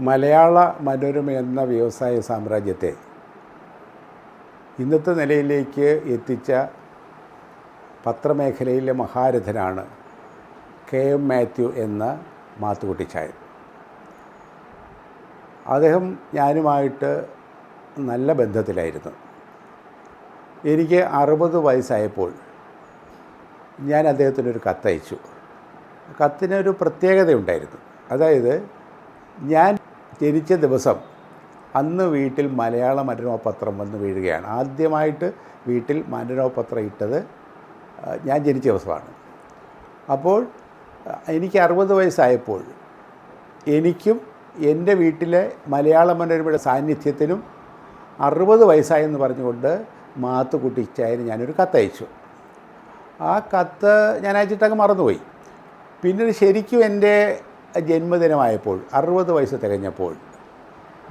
മലയാള മനോരമ എന്ന വ്യവസായ സാമ്രാജ്യത്തെ ഇന്നത്തെ നിലയിലേക്ക് എത്തിച്ച പത്രമേഖലയിലെ മഹാരഥനാണ് കെ എം മാത്യു എന്ന മാത്തുകുട്ടിച്ചായൻ. അദ്ദേഹം ഞാനുമായിട്ട് നല്ല ബന്ധത്തിലായിരുന്നു. എനിക്ക് അറുപത് വയസ്സായപ്പോൾ ഞാൻ അദ്ദേഹത്തിനൊരു കത്തയച്ചു. കത്തിനൊരു പ്രത്യേകതയുണ്ടായിരുന്നു. അതായത് ഞാൻ ജനിച്ച ദിവസം അന്ന് വീട്ടിൽ മലയാള മനോരമ പത്രം വന്ന് വീഴുകയാണ്. ആദ്യമായിട്ട് വീട്ടിൽ മനോരമ പത്രം ഇട്ടത് ഞാൻ ജനിച്ച ദിവസമാണ്. അപ്പോൾ എനിക്ക് അറുപത് വയസ്സായപ്പോൾ എനിക്കും എന്റെ വീട്ടിലെ മലയാള മനോരമയുടെ സാന്നിധ്യത്തിനും അറുപത് വയസ്സായെന്ന് പറഞ്ഞുകൊണ്ട് മാത്തുക്കുട്ടിച്ചായന് ഞാനൊരു കത്തയച്ചു. ആ കത്ത് ഞാൻ അയച്ചിട്ടങ്ങ് മറന്നുപോയി. പിന്നീട് ശരിക്കും എന്റെ ജന്മദിനമായപ്പോൾ അറുപത് വയസ്സ് തികഞ്ഞപ്പോൾ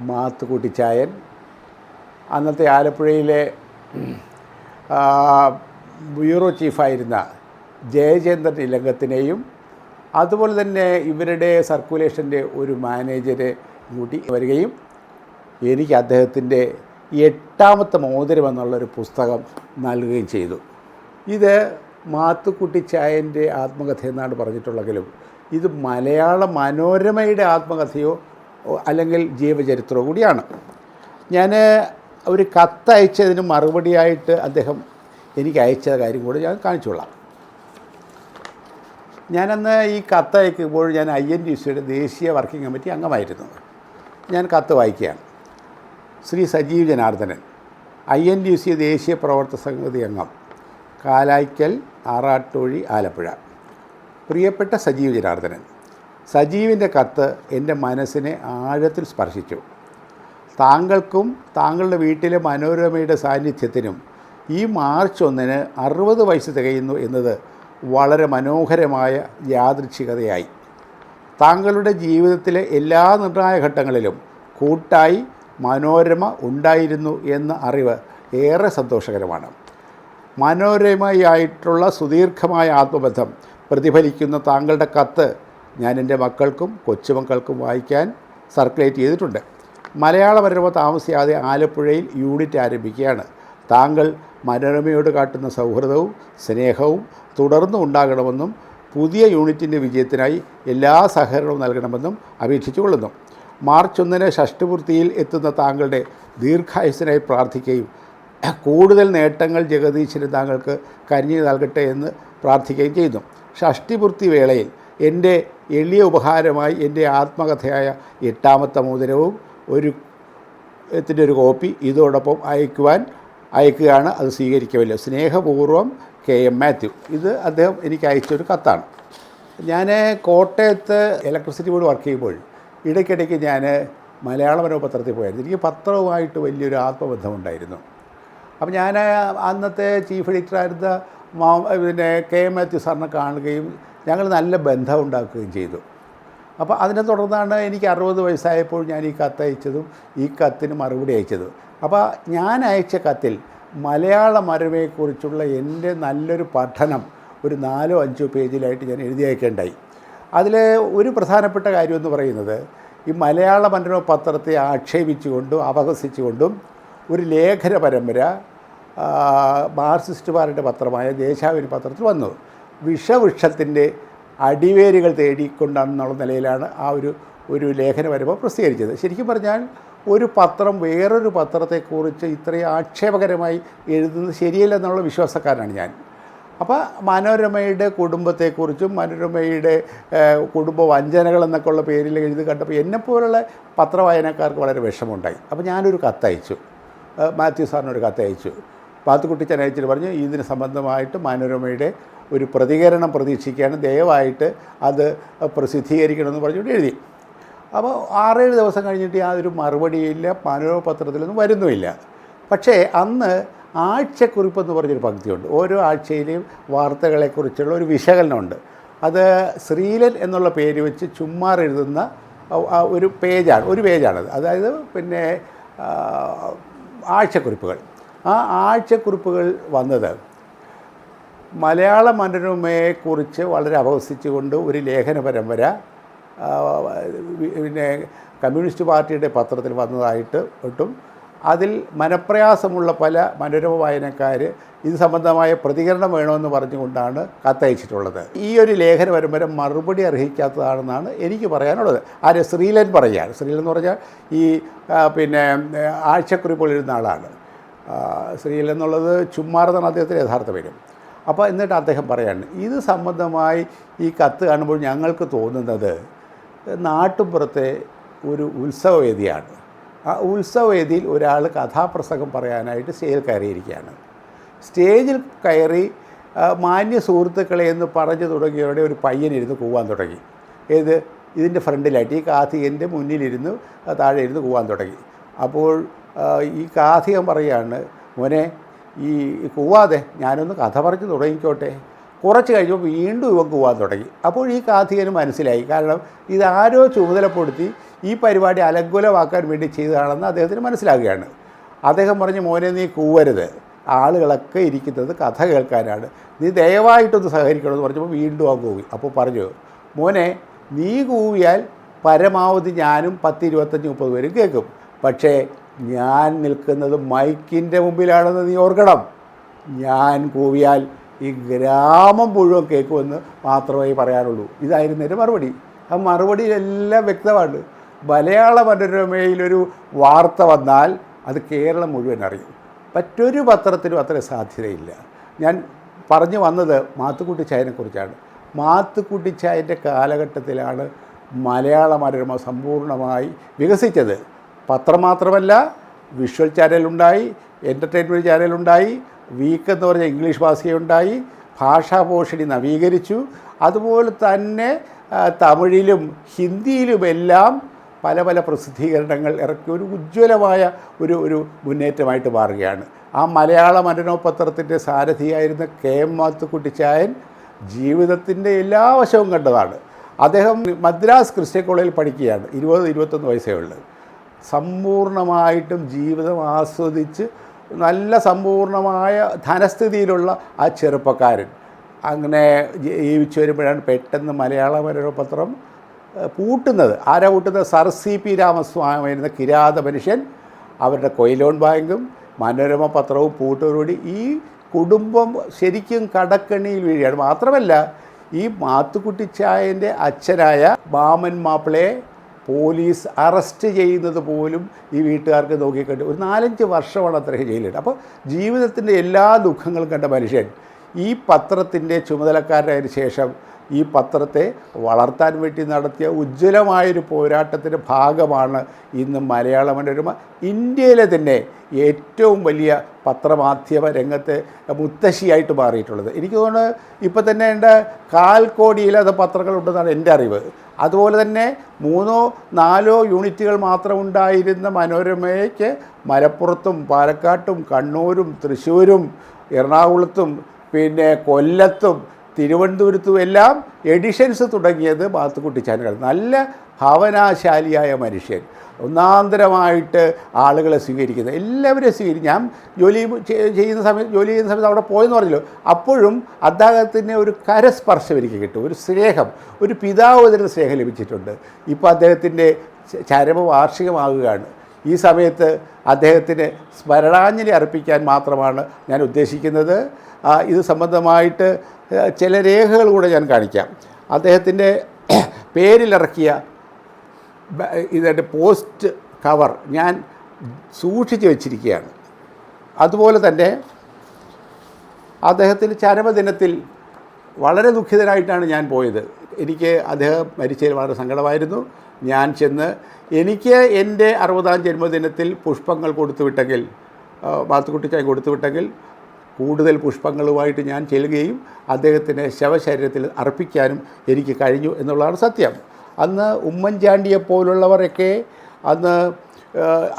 മാത്തുകൂട്ടിച്ചായൻ അന്നത്തെ ആലപ്പുഴയിലെ ബ്യൂറോ ചീഫായിരുന്ന ജയചന്ദ്രൻ ഇലങ്കത്തിനെയും അതുപോലെ തന്നെ ഇവരുടെ സർക്കുലേഷന്റെ ഒരു മാനേജരെ കൂട്ടി വരികയും എനിക്ക് അദ്ദേഹത്തിന്റെ എട്ടാമത്തെ മോതിരം എന്നുള്ളൊരു പുസ്തകം നൽകുകയും ചെയ്തു. ഇത് മാത്തുക്കുട്ടിച്ചായന്റെ ആത്മകഥ എന്നാണ് പറഞ്ഞിട്ടുള്ളെങ്കിലും ഇത് മലയാള മനോരമയുടെ ആത്മകഥയോ അല്ലെങ്കിൽ ജീവചരിത്രമോ കൂടിയാണ്. ഞാൻ ഒരു കത്തയച്ചതിന് മറുപടിയായിട്ട് അദ്ദേഹം എനിക്ക് അയച്ച കാര്യം കൂടെ ഞാൻ കാണിച്ചോളാം ഞാനന്ന് ഈ കത്ത് അയക്കുമ്പോൾ ഞാൻ ഐ എൻ ഡി സിയുടെ ദേശീയ വർക്കിംഗ് കമ്മിറ്റി അംഗമായിരുന്നു. ഞാൻ കത്ത് വായിക്കുകയാണ്. Sree Sajeev Janardhanan I N D C ദേശീയ പ്രവർത്തക സമിതി അംഗം കാലായ്ക്കൽ ആറാട്ടൊഴി ആലപ്പുഴ. പ്രിയപ്പെട്ട സജീവ് ജനാർദ്ദനൻ. സജീവിന്റെ കത്ത് എന്റെ മനസ്സിനെ ആഴത്തിൽ സ്പർശിച്ചു. താങ്കൾക്കും താങ്കളുടെ വീട്ടിലെ മനോരമയുടെ സാന്നിധ്യത്തിനും ഈ മാർച്ച് ഒന്നിന് അറുപത് വയസ്സ് തികയുന്നു എന്നത് വളരെ മനോഹരമായ യാദൃച്ഛികതയായി. താങ്കളുടെ ജീവിതത്തിലെ എല്ലാ നിർണായ ഘട്ടങ്ങളിലും കൂട്ടായി മനോരമ ഉണ്ടായിരുന്നു എന്ന അറിവ് ഏറെ സന്തോഷകരമാണ്. മനോരമയായിട്ടുള്ള സുദീർഘമായ ആത്മബന്ധം പ്രതിഫലിക്കുന്ന താങ്കളുടെ കത്ത് ഞാൻ എന്റെ മക്കൾക്കും കൊച്ചുമക്കൾക്കും വായിക്കാൻ സർക്കുലേറ്റ് ചെയ്തിട്ടുണ്ട്. മലയാള മനോരമ താമസിയാതെ ആലപ്പുഴയിൽ യൂണിറ്റ് ആരംഭിക്കുകയാണ്. താങ്കൾ മനോരമയോട് കാട്ടുന്ന സൗഹൃദവും സ്നേഹവും തുടർന്നും ഉണ്ടാകണമെന്നും പുതിയ യൂണിറ്റിന്റെ വിജയത്തിനായി എല്ലാ സഹകരണവും നൽകണമെന്നും അപേക്ഷിച്ചുകൊള്ളുന്നു. മാർച്ച് ഒന്നിന് ഷഷ്ടിപൂർത്തിയിൽ എത്തുന്ന താങ്കളുടെ ദീർഘായുസിനായി പ്രാർത്ഥിക്കുകയും കൂടുതൽ നേട്ടങ്ങൾ ജഗദീശന് താങ്കൾക്ക് കരിഞ്ഞു നൽകട്ടെ എന്ന് പ്രാർത്ഥിക്കുകയും ചെയ്യുന്നു. ഷഷ്ടിപൂർത്തി വേളയിൽ എന്റെ എളിയ ഉപഹാരമായി എന്റെ ആത്മകഥയായ എട്ടാമത്തെ മോതിരവും ഒരു ത്തിന്റെ ഒരു കോപ്പി ഇതോടൊപ്പം അയക്കുവാൻ അയക്കുകയാണ് അത് സ്വീകരിക്കുമല്ലോ സ്നേഹപൂർവം കെ എം മാത്യു. ഇത് അദ്ദേഹം എനിക്ക് അയച്ചൊരു കത്താണ്. ഞാൻ കോട്ടയത്ത് ഇലക്ട്രിസിറ്റി ബോർഡ് വർക്ക് ചെയ്യുമ്പോൾ ഇടയ്ക്കിടയ്ക്ക് ഞാൻ മലയാള മനോപത്രത്തിൽ പോയായിരുന്നു. എനിക്ക് പത്രവുമായിട്ട് വലിയൊരു ആത്മബന്ധമുണ്ടായിരുന്നു. അപ്പം ഞാൻ അന്നത്തെ ചീഫ് എഡിറ്ററായിരുന്ന പിന്നെ കെ എം മാത്യു സാറിനെ കാണുകയും ഞങ്ങൾ നല്ല ബന്ധം ഉണ്ടാക്കുകയും ചെയ്തു. അപ്പോൾ അതിനെ തുടർന്നാണ് എനിക്ക് അറുപത് വയസ്സായപ്പോൾ ഞാൻ ഈ കത്ത് അയച്ചതും ഈ കത്തിന് മറുപടി അയച്ചതും. അപ്പോൾ ഞാൻ അയച്ച കത്തിൽ മലയാള മരവയെക്കുറിച്ചുള്ള എന്റെ നല്ലൊരു പഠനം ഒരു നാലോ അഞ്ചോ പേജിലായിട്ട് ഞാൻ എഴുതി അയക്കേണ്ടായി. അതിൽ ഒരു പ്രധാനപ്പെട്ട കാര്യമെന്ന് പറയുന്നത് ഈ മലയാള മനോരമ പത്രത്തെ ആക്ഷേപിച്ചുകൊണ്ടും അപഹസിച്ചുകൊണ്ടും ഒരു ലേഖന പരമ്പര ആ, മാർക്സിസ്റ്റുകാരുടെ പത്രമായ ദേശാവിന് പത്രത്തിൽ വന്നത്. വിഷവൃക്ഷത്തിന്റെ അടിവേരുകൾ തേടിക്കൊണ്ടെന്നുള്ള നിലയിലാണ് ആ ഒരു ഒരു ലേഖന വരുമ്പോൾ പ്രസിദ്ധീകരിച്ചത്. ശരിക്കും പറഞ്ഞാൽ ഒരു പത്രം വേറൊരു പത്രത്തെക്കുറിച്ച് ഇത്രയും ആക്ഷേപകരമായി എഴുതുന്നത് ശരിയല്ലെന്നുള്ള വിശ്വാസക്കാരനാണ് ഞാൻ. അപ്പോൾ മനോരമയുടെ കുടുംബത്തെക്കുറിച്ചും മനോരമയുടെ കുടുംബ വഞ്ചനകൾ എന്നൊക്കെ ഉള്ള പേരിൽ എഴുതി കണ്ടപ്പോൾ എന്നെപ്പോലുള്ള പത്രവായനക്കാർക്ക് വളരെ വിഷമമുണ്ടായി. അപ്പോൾ ഞാനൊരു കത്തയച്ചു. മാത്യു സാറിനൊരു കത്തയച്ചു. പാത്തുക്കുട്ടിച്ചൻ അയച്ചിട്ട് പറഞ്ഞു ഇതിന് സംബന്ധമായിട്ട് മനോരമയുടെ ഒരു പ്രതികരണം പ്രതീക്ഷിക്കുകയാണ്. ദയവായിട്ട് അത് പ്രസിദ്ധീകരിക്കണമെന്ന് പറഞ്ഞുകൊണ്ട് എഴുതി. അപ്പോൾ ആറേഴ് ദിവസം കഴിഞ്ഞിട്ട് യാതൊരു മറുപടിയില്ല മനോരമ പത്രത്തിലൊന്നും വരുന്നുമില്ല. പക്ഷേ അന്ന് ആഴ്ചക്കുറിപ്പ് എന്ന് പറഞ്ഞൊരു പങ്ക്തിയുണ്ട്. ഓരോ ആഴ്ചയിലെയും വാർത്തകളെക്കുറിച്ചുള്ള ഒരു വിശകലനമുണ്ട്. അത് ശ്രീലൻ എന്നുള്ള പേര് വെച്ച് ചുമ്മാർ എഴുതുന്ന ഒരു പേജാണ് ഒരു പേജാണത്. അതായത് പിന്നെ ആഴ്ചക്കുറിപ്പുകൾ. ആ ആഴ്ചക്കുറിപ്പുകൾ വന്നത്. മലയാള മനോരമയെക്കുറിച്ച് വളരെ അപഹസിച്ചുകൊണ്ട് ഒരു ലേഖന പരമ്പര പിന്നെ കമ്മ്യൂണിസ്റ്റ് പാർട്ടിയുടെ പത്രത്തിൽ വന്നതായിട്ട് ഒട്ടും. അതിൽ മനപ്രയാസമുള്ള പല മനോരമ വായനക്കാർ ഇത് സംബന്ധമായ പ്രതികരണം വേണമെന്ന് പറഞ്ഞുകൊണ്ടാണ് കത്തയച്ചിട്ടുള്ളത്. ഈ ഒരു ലേഖന പരമ്പര മറുപടി അർഹിക്കാത്തതാണെന്നാണ് എനിക്ക് പറയാനുള്ളത്. ആര് ശ്രീലൻ പറയുകയാണ് ശ്രീലൻ എന്ന് പറഞ്ഞാൽ ഈ പിന്നെ ആഴ്ചക്കുറിപ്പുകൾ എഴുതുന്ന ആളാണ്. ശ്രീലൻ എന്നുള്ളത് ചുമ്മാറെന്നാണ് അദ്ദേഹത്തിന്റെ യഥാർത്ഥ പേരും. അപ്പോൾ എന്നിട്ട് അദ്ദേഹം പറയാണ് ഇത് സംബന്ധമായി ഈ കത്ത് കാണുമ്പോൾ ഞങ്ങൾക്ക് തോന്നുന്നത് നാട്ടുപുറത്തെ ഒരു ഉത്സവവേദിയാണ്. ആ ഉത്സവവേദിയിൽ ഒരാൾ കഥാപ്രസംഗം പറയാനായിട്ട് സ്റ്റേജിൽ കയറിയിരിക്കുകയാണ്. സ്റ്റേജിൽ കയറി മാന്യ സുഹൃത്തുക്കളെ എന്ന് പറഞ്ഞു തുടങ്ങിയവരുടെ ഒരു പയ്യനിരുന്ന് പോകാൻ തുടങ്ങി. ഏത്? ഇതിന്റെ ഫ്രണ്ടിലായിട്ട് ഈ കാത്തികന്റെ മുന്നിലിരുന്ന് താഴെ ഇരുന്ന് പോകാൻ തുടങ്ങി. അപ്പോൾ ഈ കാഥികം പറയാണ് മോനെ ഈ കൂവാതെ ഞാനൊന്ന് കഥ പറഞ്ഞു തുടങ്ങിക്കോട്ടെ. കുറച്ച് കഴിഞ്ഞപ്പോൾ വീണ്ടും ഇവ കൂവാൻ തുടങ്ങി. അപ്പോൾ ഈ കാഥികന് മനസ്സിലായി. കാരണം ഇതാരോ ചുമതലപ്പെടുത്തി ഈ പരിപാടി അലങ്കുലമാക്കാൻ വേണ്ടി ചെയ്തതാണെന്ന് അദ്ദേഹത്തിന് മനസ്സിലാകുകയാണ്. അദ്ദേഹം പറഞ്ഞു മോനെ നീ കൂവരുത്. ആളുകളൊക്കെ ഇരിക്കുന്നത് കഥ കേൾക്കാനാണ്. നീ ദയവായിട്ടൊന്ന് സഹകരിക്കണമെന്ന് പറഞ്ഞപ്പോൾ വീണ്ടും ആ കൂവി. അപ്പോൾ പറഞ്ഞു മോനെ നീ കൂവിയാൽ പരമാവധി ഞാനും പത്ത് ഇരുപത്തഞ്ച് മുപ്പത് പേരും കേൾക്കും. പക്ഷേ ഞാൻ നിൽക്കുന്നത് മൈക്കിന്റെ മുമ്പിലാണെന്ന് നീ ഓർക്കണം. ഞാൻ കൂവിയാൽ ഈ ഗ്രാമം മുഴുവൻ കേൾക്കുമെന്ന് മാത്രമേ പറയാനുള്ളൂ. ഇതായിരുന്നു എന്റെ മറുപടി. ആ മറുപടിയിലെല്ലാം വ്യക്തമാണ്. മലയാള മനോരമയിലൊരു വാർത്ത വന്നാൽ അത് കേരളം മുഴുവൻ അറിയും. മറ്റൊരു പത്രത്തിനും അത്ര സാധ്യതയില്ല. ഞാൻ പറഞ്ഞു വന്നത് മാത്തുക്കുട്ടി ചായനെക്കുറിച്ചാണ് മാത്തുക്കുട്ടി ചായന്റെ കാലഘട്ടത്തിലാണ് മലയാള മനോരമ സമ്പൂർണമായി വികസിച്ചത്. പത്രം മാത്രമല്ല വിഷ്വൽ ചാനലുണ്ടായി എന്റർടൈൻമെന്റ് ചാനലുണ്ടായി വീക്ക് എന്ന് പറഞ്ഞ ഇംഗ്ലീഷ് ഭാഷയുണ്ടായി ഭാഷാപോഷണി നവീകരിച്ചു. അതുപോലെ തന്നെ തമിഴിലും ഹിന്ദിയിലുമെല്ലാം പല പല പ്രസിദ്ധീകരണങ്ങൾ ഇറക്കി ഒരു ഉജ്ജ്വലമായ ഒരു ഒരു മുന്നേറ്റമായിട്ട് മാറുകയാണ്. ആ മലയാള മനോരമ പത്രത്തിന്റെ സാരഥിയായിരുന്ന കെ എം മാത്തുക്കുട്ടിച്ചായൻ ജീവിതത്തിന്റെ എല്ലാ വശവും കണ്ടതാണ്. അദ്ദേഹം മദ്രാസ് ക്രിസ്ത്യൻ കോളേജിൽ പഠിക്കുകയാണ് ഇരുപത് ഇരുപത്തൊന്ന് വയസ്സേ ഉള്ളൂ. സമ്പൂർണമായിട്ടും ജീവിതം ആസ്വദിച്ച് നല്ല സമ്പൂർണമായ ധനസ്ഥിതിയിലുള്ള ആ ചെറുപ്പക്കാരൻ. അങ്ങനെ ജീവിച്ചു വരുമ്പോഴാണ് പെട്ടെന്ന് മലയാള മനോരമ പത്രം ഏഹ്, പൂട്ടുന്നത്. ആരാ പൂട്ടുന്നത്? സർ സി പി രാമസ്വാമി എന്ന കിരാത മനുഷ്യൻ. അവരുടെ കൊയിലോൺ ബാങ്കും മനോരമ പത്രവും പൂട്ടോടുകൂടി ഈ കുടുംബം ശരിക്കും കടക്കണിയിൽ വീഴുകയാണ്. മാത്രമല്ല ഈ മാത്തുക്കുട്ടിച്ചായന്റെ അച്ഛനായ ബാമൻ മാപ്പിളയെ പോലീസ് അറസ്റ്റ് ചെയ്യുന്നത് പോലും ഈ വീട്ടുകാർക്ക് നോക്കിക്കണ്ട്. ഒരു നാലഞ്ച് വർഷമാണ് അദ്ദേഹം ജയിലിട്ട് അപ്പോൾ ജീവിതത്തിന്റെ എല്ലാ ദുഃഖങ്ങളും കണ്ട മനുഷ്യൻ ഈ പത്രത്തിന്റെ ചുമതലക്കാരനായതിനു ശേഷം ഈ പത്രത്തെ വളർത്താൻ വേണ്ടി നടത്തിയ ഉജ്ജ്വലമായൊരു പോരാട്ടത്തിന്റെ ഭാഗമാണ് ഇന്ന് മലയാള മനോരമ. ഇന്ത്യയിലെ തന്നെ ഏറ്റവും വലിയ പത്രമാധ്യമ രംഗത്തെ മുത്തശ്ശിയായിട്ട് മാറിയിട്ടുള്ളത്. എനിക്ക് തോന്നുന്നു ഇപ്പോൾ തന്നെ എന്റെ കാൽ കോടിയിലത് പത്രങ്ങളുണ്ടെന്നാണ് എന്റെ അറിവ്. അതുപോലെ തന്നെ മൂന്നോ നാലോ യൂണിറ്റുകൾ മാത്രം ഉണ്ടായിരുന്ന മനോരമയ്ക്ക് മലപ്പുറത്തും പാലക്കാട്ടും കണ്ണൂരും തൃശ്ശൂരും എറണാകുളത്തും പിന്നെ കൊല്ലത്തും തിരുവനന്തപുരത്തും എല്ലാം എഡിഷൻസ് തുടങ്ങിയത് മാത്തുക്കുട്ടി ചാനലുകൾ നല്ല ഭാവനാശാലിയായ മനുഷ്യൻ. ഒന്നാന്തരമായിട്ട് ആളുകളെ സ്വീകരിക്കുന്നത് എല്ലാവരെയും സ്വീകരിക്കും ഞാൻ ജോലി ചെയ്യുന്ന സമയത്ത് ജോലി ചെയ്യുന്ന സമയത്ത് അവിടെ പോയെന്ന് പറഞ്ഞല്ലോ അപ്പോഴും അദ്ദേഹത്തിന് ഒരു കരസ്പർശം എനിക്ക് കിട്ടും ഒരു സ്നേഹം ഒരു പിതാവ് തരുന്ന സ്നേഹം ലഭിച്ചിട്ടുണ്ട്. ഇപ്പോൾ അദ്ദേഹത്തിന്റെ ചരമ ചരമവാർഷികമാകുകയാണ്. ഈ സമയത്ത് അദ്ദേഹത്തിന് സ്മരണാഞ്ജലി അർപ്പിക്കാൻ മാത്രമാണ് ഞാൻ ഉദ്ദേശിക്കുന്നത്. ഇത് സംബന്ധമായിട്ട് ചില രേഖകൾ കൂടെ ഞാൻ കാണിക്കാം. അദ്ദേഹത്തിന്റെ പേരിലിറക്കിയ ഇതിന്റെ പോസ്റ്റ് കവർ ഞാൻ സൂക്ഷിച്ചു വച്ചിരിക്കുകയാണ്. അതുപോലെ തന്നെ അദ്ദേഹത്തിന്റെ ചരമദിനത്തിൽ വളരെ ദുഃഖിതനായിട്ടാണ് ഞാൻ പോയത്. എനിക്ക് അദ്ദേഹം മരിച്ചതിൽ വളരെ സങ്കടമായിരുന്നു. ഞാൻ ചെന്ന് എനിക്ക് എന്റെ അറുപതാം ജന്മദിനത്തിൽ പുഷ്പങ്ങൾ കൊടുത്തുവിട്ടെങ്കിൽ ആ, മാത്തുക്കുട്ടിച്ചാൻ കൊടുത്തുവിട്ടെങ്കിൽ കൂടുതൽ പുഷ്പങ്ങളുമായിട്ട് ഞാൻ ചെല്ലുകയും അദ്ദേഹത്തിന്റെ ശവശരീരത്തിൽ അർപ്പിക്കാനും എനിക്ക് കഴിഞ്ഞു എന്നുള്ളതാണ് സത്യം. അന്ന് ഉമ്മൻചാണ്ടിയെ പോലുള്ളവരൊക്കെ അന്ന്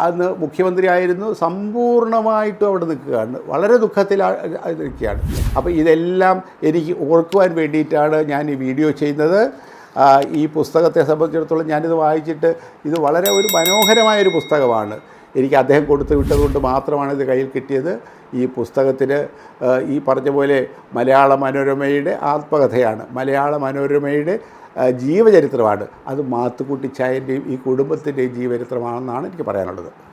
അന്ന് മുഖ്യമന്ത്രിയായിരുന്നു സമ്പൂർണമായിട്ടും അവിടെ നിൽക്കുകയാണ്. വളരെ ദുഃഖത്തിൽ നിൽക്കുകയാണ് അപ്പോൾ ഇതെല്ലാം എനിക്ക് ഓർക്കുവാൻ വേണ്ടിയിട്ടാണ് ഞാൻ ഈ വീഡിയോ ചെയ്യുന്നത്. ഈ പുസ്തകത്തെ സംബന്ധിച്ചിടത്തോളം ഞാനിത് വായിച്ചിട്ട് ഇത് വളരെ ഒരു മനോഹരമായൊരു പുസ്തകമാണ്. എനിക്ക് അദ്ദേഹം കൊടുത്തു വിട്ടതുകൊണ്ട് മാത്രമാണ് ഇത് കയ്യിൽ കിട്ടിയത്. ഈ പുസ്തകത്തിന് ഈ പറഞ്ഞ പോലെ മലയാള മനോരമയുടെ ആത്മകഥയാണ്. മലയാള മനോരമയുടെ ജീവചരിത്രമാണ്. അത് മാത്തുക്കുട്ടിച്ചായന്റെയും ഈ കുടുംബത്തിന്റെയും ജീവചരിത്രമാണെന്നാണ് എനിക്ക് പറയാനുള്ളത്.